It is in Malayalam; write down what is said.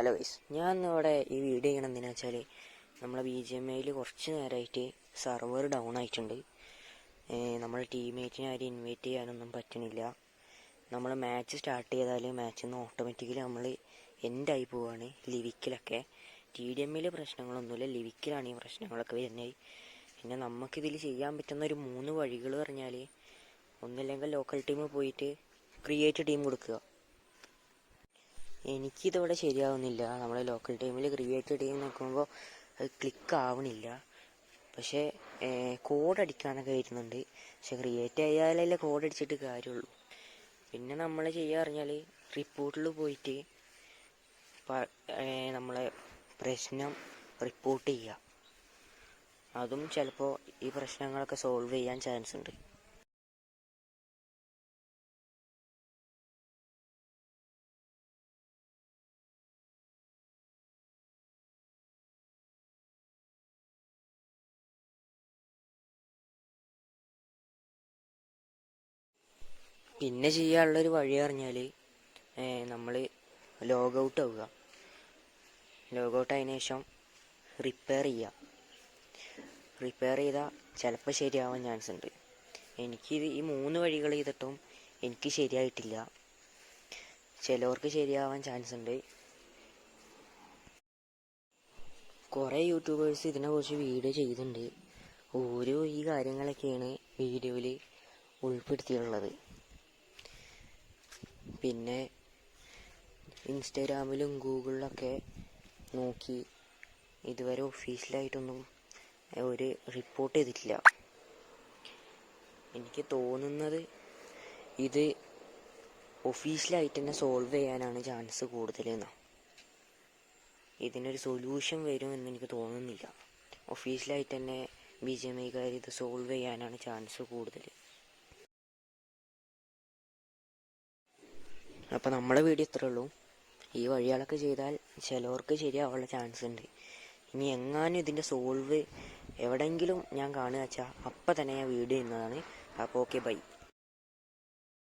ഹലോ ഗൈസ് ഞാൻ ഇവിടെ ഈ വീഡിയോ ചെയ്യണം എന്തിനാ വെച്ചാൽ നമ്മളെ ബി ജി എം ഐയിൽ കുറച്ച് നേരമായിട്ട് സെർവർ ഡൗൺ ആയിട്ടുണ്ട്. നമ്മൾ ടീമേറ്റിനെ ആരും ഇൻവൈറ്റ് ചെയ്യാനൊന്നും പറ്റണില്ല. നമ്മൾ മാച്ച് സ്റ്റാർട്ട് ചെയ്താൽ മാച്ചിൽ നിന്ന് ഓട്ടോമാറ്റിക്കലി നമ്മൾ എൻഡായി പോവുകയാണ് ലിവിക്കിലൊക്കെ. ടി ഡി എമ്മിൽ പ്രശ്നങ്ങളൊന്നുമില്ല. ലിവിക്കിലാണ് ഈ പ്രശ്നങ്ങളൊക്കെ വരുന്നത് പിന്നെ നമുക്കിതിൽ ചെയ്യാൻ പറ്റുന്ന ഒരു മൂന്ന് വഴികൾ പറഞ്ഞാൽ ഒന്നില്ലെങ്കിൽ ലോക്കൽ ടീമിൽ പോയിട്ട് ക്രിയേറ്റ് ടീം കൊടുക്കുക. എനിക്കിതിവിടെ ശരിയാവുന്നില്ല. നമ്മുടെ ലോക്കൽ ടീമിൽ ക്രിയേറ്റ് ടീം നോക്കുമ്പോൾ അത് ക്ലിക്ക് ആവണില്ല. പക്ഷേ കോഡ് അടിക്കാനൊക്കെ വരുന്നുണ്ട്. പക്ഷെ ക്രിയേറ്റ് ആയാലല്ലേ കോഡ് അടിച്ചിട്ട് കാര്യമുള്ളൂ. പിന്നെ നമ്മൾ ചെയ്യുക പറഞ്ഞാൽ റിപ്പോർട്ടിൽ പോയിട്ട് നമ്മളെ പ്രശ്നം റിപ്പോർട്ട് ചെയ്യുക അതും ചിലപ്പോൾ ഈ പ്രശ്നങ്ങളൊക്കെ സോൾവ് ചെയ്യാൻ ചാൻസ് ഉണ്ട്. പിന്നെ ചെയ്യാനുള്ളൊരു വഴി പറഞ്ഞാൽ നമ്മൾ ലോഗ് ഔട്ട് ആവുക ലോഗ് ഔട്ട് ആയതിനു ശേഷം റിപ്പയർ ചെയ്യുക റിപ്പയർ ചെയ്താൽ ചിലപ്പോൾ ശരിയാവാൻ ചാൻസ് ഉണ്ട് എനിക്ക് ഈ മൂന്ന് വഴികൾ ചെയ്തിട്ടും എനിക്ക് ശരിയായിട്ടില്ല. ചിലവർക്ക് ശരിയാവാൻ ചാൻസ് ഉണ്ട് കുറേ യൂട്യൂബേഴ്സ് ഇതിനെക്കുറിച്ച് വീഡിയോ ചെയ്തിട്ടുണ്ട്. ഓരോ ഈ കാര്യങ്ങളൊക്കെയാണ് വീഡിയോയിൽ ഉൾപ്പെടുത്തിയിട്ടുള്ളത്. പിന്നെ ഇൻസ്റ്റാഗ്രാമിലും ഗൂഗിളിലൊക്കെ നോക്കി ഇതുവരെ ഒഫീഷ്യലായിട്ടൊന്നും ഒരു റിപ്പോർട്ട് ചെയ്തിട്ടില്ല. എനിക്ക് തോന്നുന്നത് ഇത് ഒഫീഷ്യലായിട്ട് തന്നെ സോൾവ് ചെയ്യാനാണ് ചാൻസ് കൂടുതൽ എന്നാണ് ഇതിനൊരു സൊല്യൂഷൻ വരുമെന്ന് എനിക്ക് തോന്നുന്നില്ല. ഒഫീഷ്യലായിട്ട് തന്നെ ബി ജെ എം ഐക്കാർ ഇത് സോൾവ് ചെയ്യാനാണ് ചാൻസ് കൂടുതൽ അപ്പോൾ നമ്മുടെ വീഡിയോ ഇത്രേ ഉള്ളൂ. ഈ വഴികളൊക്കെ ചെയ്താൽ ചിലവർക്ക് ശരിയാവാനുള്ള ചാൻസ് ഉണ്ട്. ഇനി എങ്ങാനും ഇതിന്റെ സോൾവ് എവിടെയെങ്കിലും ഞാൻ കാണുക വെച്ചാൽ അപ്പം തന്നെ ഞാൻ വീഡിയോ ചെയ്യുന്നതാണ്. അപ്പോൾ ഓക്കെ ബൈ